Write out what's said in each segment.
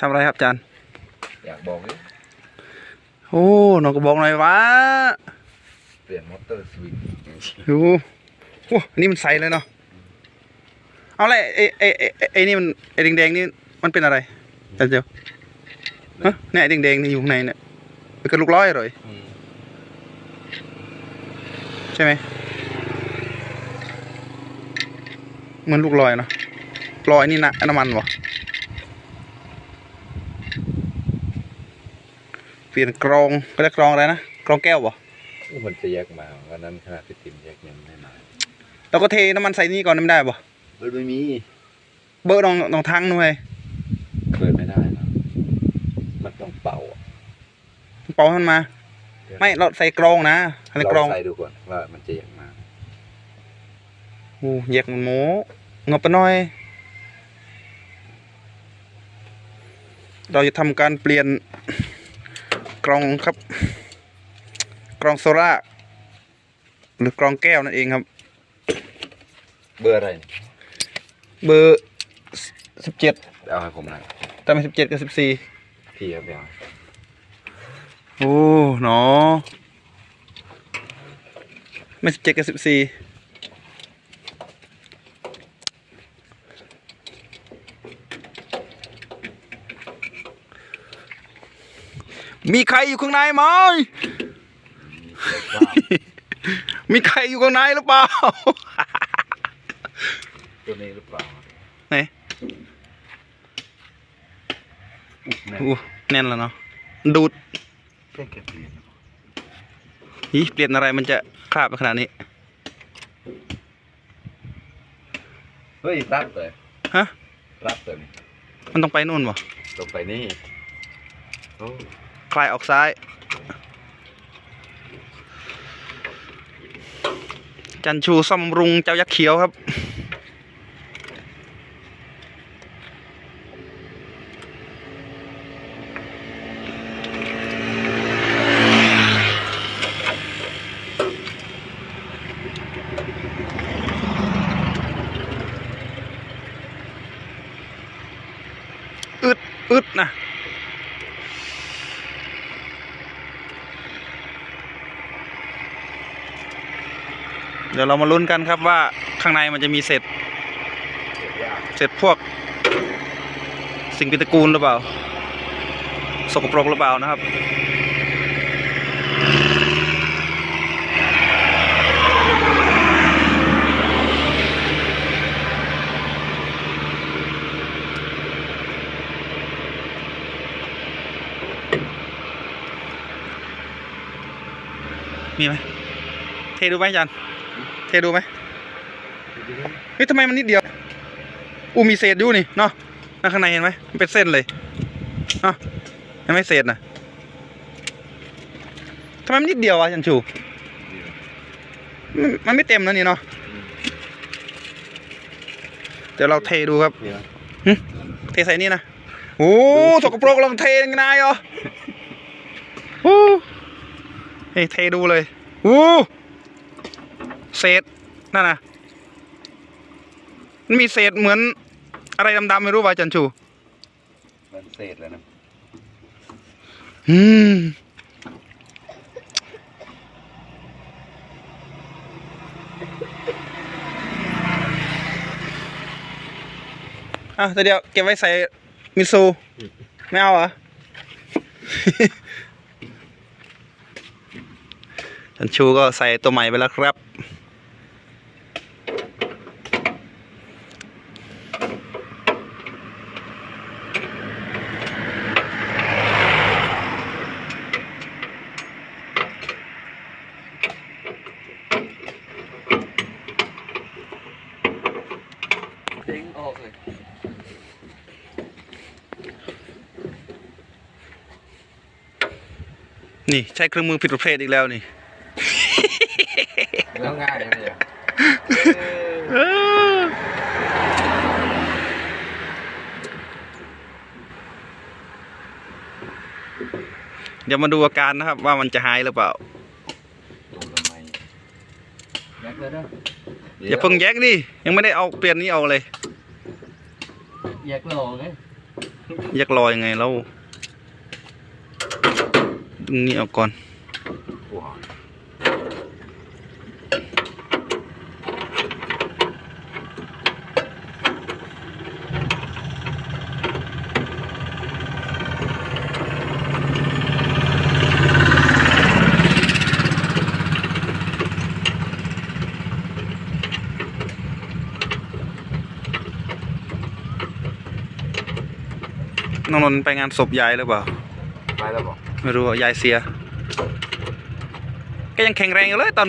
ทำอะไรครับอาจารย์ อยากบอกเลยโอ้น้องก็บอกหน่อยวะเปลี่ยนมอเตอร์สวิงโอ้โหอันนี่มันใสเลยเนาะ เอาอะไรไอ้ไอ้ไอ้ไอ้ไอ้นี่มันไอ้แดงๆนี่มันเป็นอะไรอาจารย์เจียวฮะเนี่ยไอ้แดงๆนี่อยู่ข้างในเนี่ยมันก็ลูกร้อยอร่อยใช่ไหม เหมือนลูกลอยเนาะลอยนี่นะน้ำมันวะเปลี่ยนกรองก็เรียกกรองอะไรนะกรองแก้ววะมันจะแยกมาวันนั้นขนาดพี่ติ๋มแยกยังไม่มาแล้วก็เทน้ำมันใส่นี่ก่อนไม่ได้ปะเปิดไม่มี เบอร์ลองลองทั้งหน่อยเปิดไม่ได้นะมันต้องเป่าอะเป่ามันมา ไม่เราใส่กรองนะอะไรกรองใส่ดูก่อนว่ามันจะแยกมาโอ้แยกมันโม งบไปหน่อย เราจะทำการเปลี่ยนกรองครับ กรองโซล่าหรือกรองแก้วนั่นเองครับ เบอร์อะไรเนี่ยเบอร์สิบเจ็ดเอาให้ผมหน่อยแต่ไม่สิบเจ็ดกับสิบสี่พี่ครับเดี๋ยวโอ้หนอไม่สิบเจ็ดกับสิบสี่ มีใครอยู่ข้างในไหมมีใครอยู่ข้างในหรือเปล่า ตัวนี้หรือเปล่าไหนอุ๊ยแม่งอู้แน่นแล้วเนาะ ดูดแค่แค่เปลี่ยนอีเปลี่ยนอะไรมันจะคราบไปขนาดนี้ เฮ้ยรับเลยฮะรับเลยนี่มันต้องไปนู่นวะลงไปนี่โอ้ คลายออกซ้าย จันชูซ่อมรุงเจ้ายักษ์เขียวครับ อึดอึดนะ เดี๋ยวเรามาลุ้นกันครับว่าข้างในมันจะมีเศษเสียยากเศษพวก สิ่งปฏิกูลหรือเปล่า สกปรกหรือเปล่านะครับมีไหมเทดูไหมจัน เทดูไหมเฮ้ยทำไมมันนิดเดียวอูมีเศษอยู่นี่เนาะนั่นข้างในเห็นไหมมันเป็นเส้นเลยเนาะเห็นไหมเศษน่ะทำไมมันนิดเดียววะจันชูมันมันไม่เต็มนะนี่เนาะเดี๋ยวเราเทดูครับนี่นะเทใส่นี่นะโอ้สกปรกลองเทยังไงเหรอโอ้เฮ้ยเทดูเลยโอ้ เศษนั่นน่ะมันมีเศษเหมือน อะไรดำๆไม่รู้ว่าจันชูมันเศษแล้วนะอืมอะแต่เดี๋ยวเก็บไว้ใส่มิโซะไม่เอาเหรอจันชูก็ใส่ตัวใหม่ไปแล้วครับ เด้งออกเลย นี่ใช้เครื่องมือผิดประเภทอีกแล้วนี่แล้วง่ายเลยเนี่ยเดี๋ยวมาดูอาการนะครับ ว่ามันจะหายหรือเปล่าดูทำไมแม็กเลยนะอย่าเพิ่งแยกดิยังไม่ได้เอาเปลี่ยนนี้เอาเลยแยกหล่อไงแยกลอยยังไงแล้ว ดึงนี้ออกก่อนน้องนนท์ไปงานศพยายหรือเปล่า ไปแล้วบอก ไม่รู้ว่ายายเสีย ก็ยังแข็งแรงอยู่เลยตอน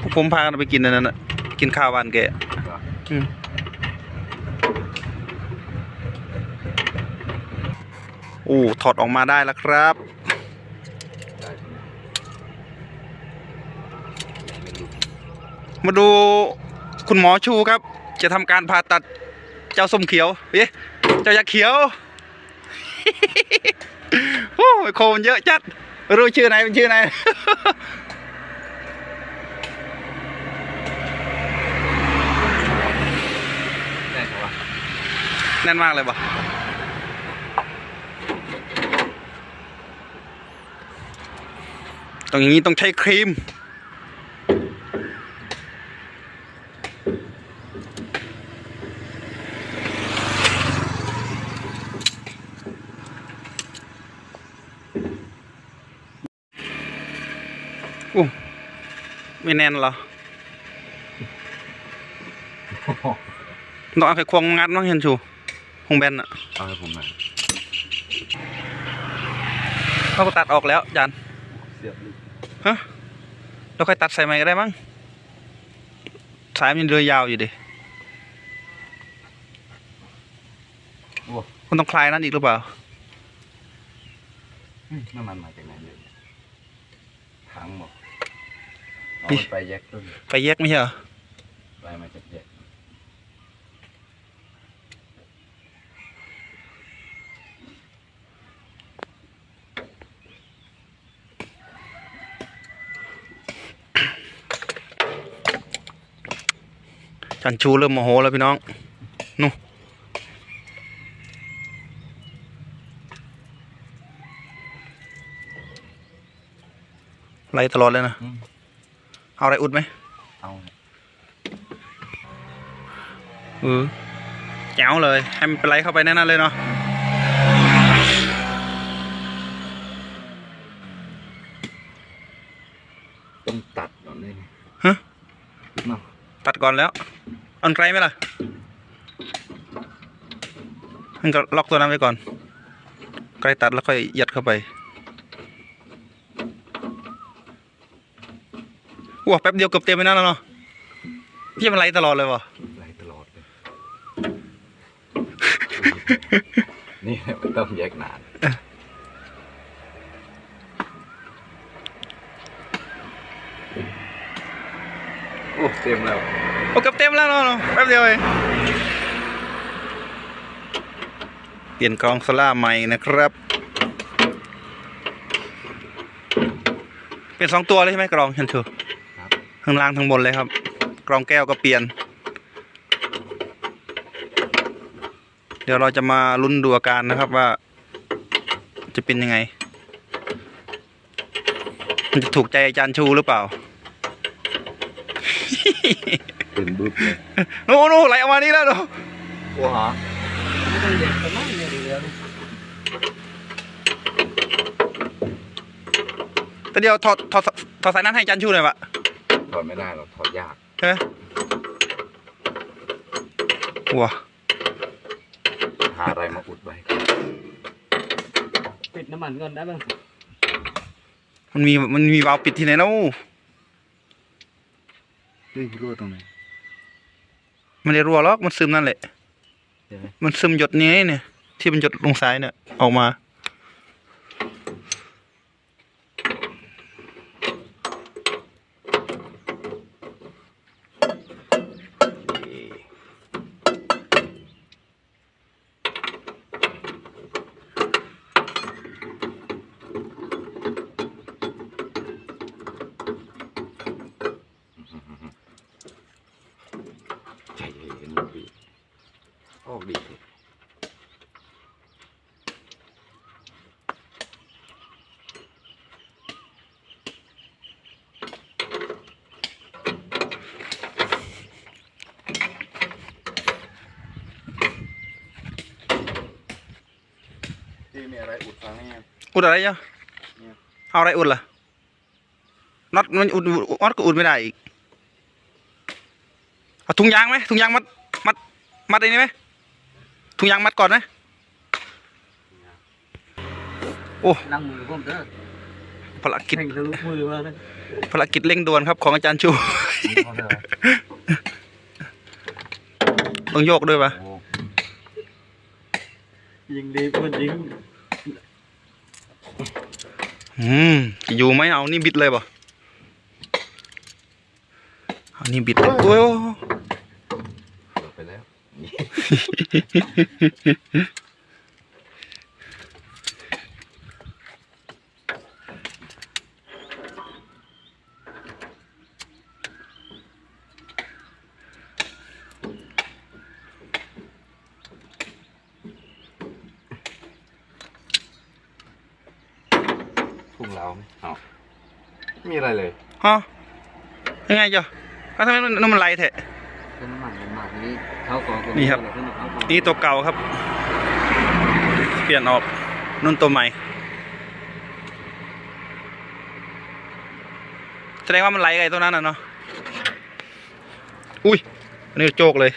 พวกผมพากันไปกินอันนั้นน่ะกินข้าวบ้านแกอืมโอ้ถอดออกมาได้แล้วครับได้ใช่ไหมมาดูคุณหมอชูครับ จะทำการผ่าตัดเจ้าส้มเขียว เอ๊ะ เจ้ายักษ์เขียว โอ้ยโคมนเยอะจัดไม่รู้ชื่อไหนเป็นชื่อไหนได้ครับว่าแน่นมากเลยปะต้องอย่างนี้ต้องใช้ครีม อู้ไม่แน่นเหรอต้องเอาไขควงงัดมั้งเห็นชูคงแบนอะเอาให้ผมหน่อยเราก็ตัดออกแล้วจานเสียบลึกฮะเราค่อยตัดใส่ใหม่ก็ได้มั้งสายมันยังเรือยาวอยู่ดิโอ้คุณต้องคลายนั่นอีกหรือเปล่าเฮ้ย น้ำมันมาจากไหนเนี่ยถังบอกเอานี่มันไปแยกต้นไปแยกไม่ใช่เหรอไปมาจากแยกจันชูเริ่มโมโหแล้วพี่น้องนู่น ไล่ตลอดเลยนะอืมเอาอะไรอุดไหมเอาเออแจ๋วเลย ให้มันเป็นไรเข้าไปแน่นอนเลยเนาะต้องตัดก่อนเลยฮะเนาะตัดก่อนแล้วเอันไกลไหมล่ะมันก็ล็อกตัวนั้นไว้ก่อน ไกลตัดแล้วค่อยยัดเข้าไป ว้าแป๊บเดียวเกือบเต็มไปนั่นแล้วเนาะพี่มันไหลตลอดเลยวะไหลตลอดเลย นี่มันต้องแยกนานโอ้เต็มแล้วโอ้เกือบเต็มแล้วเนาะแป๊บเดียวเองเปลี่ยนกรองโซล่าใหม่นะครับ เปลี่ยนสองตัวเลยใช่ไหมกรองเห็นชู ครับข้างล่างทั้งบนเลยครับ กรองแก้วก็เปลี่ยน เดี๋ยวเราจะมาลุ้นดูอาการนะครับว่า จะเป็นยังไง มันจะถูกใจอาจารย์ชูหรือเปล่าเป็นบึ้บเลยโน้โน้ไหลออกมานี่แล้วเนาะโอ้ฮะไม่ต้องแยกกันมากเนี่ยเดี๋ยวแต่เดี๋ยวถอดถอดถอดสายนั้นให้อาจารย์ชูหน่อยวะ ถอดไม่ได้หรอกถอดยากใช่ไหมว้าหาอะไรมาอุดไว้ปิดน้ำมันก่อนได้ไหมมันมีมันมีวาล์วปิดที่ไหนเนาะเฮ้ยรั่วตรงไหนไม่ได้รั่วหรอกมันซึมนั่นแหละใช่ไหมมันซึมหยดนี้เนี่ย ที่มันหยดลงซ้ายเนี่ย ออกมา อื้อหือ อะไรอุดฟังนี่อุดอะไรเนาะเนี่ยเอาอะไรอุดล่ะน็อตมันอุดน็อตก็อุดไม่ได้อีกเอาถุงยางไหมถุงยางมัดมัดมัดไอ้นี่ไหมถุงยางมัดก่อนไหมโอ้ล้างมือผมเด้อภารกิจแข่งทะลุมือมาเลยภารกิจเร่งด่วนครับของอาจารย์ชูเขาเลยต้องโยกด้วยปะโอ้ยิงดีเพื่อนยิง อืมจะอยู่ไหมเอานี่บิดเลยป่ะเอานี่บิดเลยโอ้ยเปิดไปแล้ว พุ่งเราไหมเอาไม่มีอะไรเลยฮะยังไงจ๊ะแล้วทำไมมันน้ำมันไหลแทะเป็นน้ำมันน้ำมันนี้เขาก่อนนี่ครับ นี่ตัวเก่าครับ เปลี่ยนออกนุ่นตัวใหม่ แสดงว่ามันไหลไงตัวนั้นน่ะเนาะ อุ้ยอันนี้โจกเลย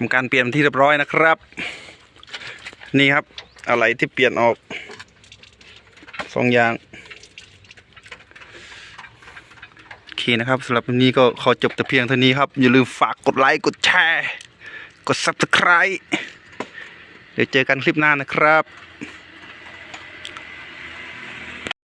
ทำการเปลี่ยนที่เรียบร้อยนะครับ นี่ครับอะไรที่เปลี่ยนออกสองอย่างโอเคนะครับสำหรับวันนี้ก็ขอจบแต่เพียงเท่านี้ครับ อย่าลืมฝากกดไลค์กดแชร์ กด subscribe เดี๋ยวเจอกันคลิปหน้านะครับ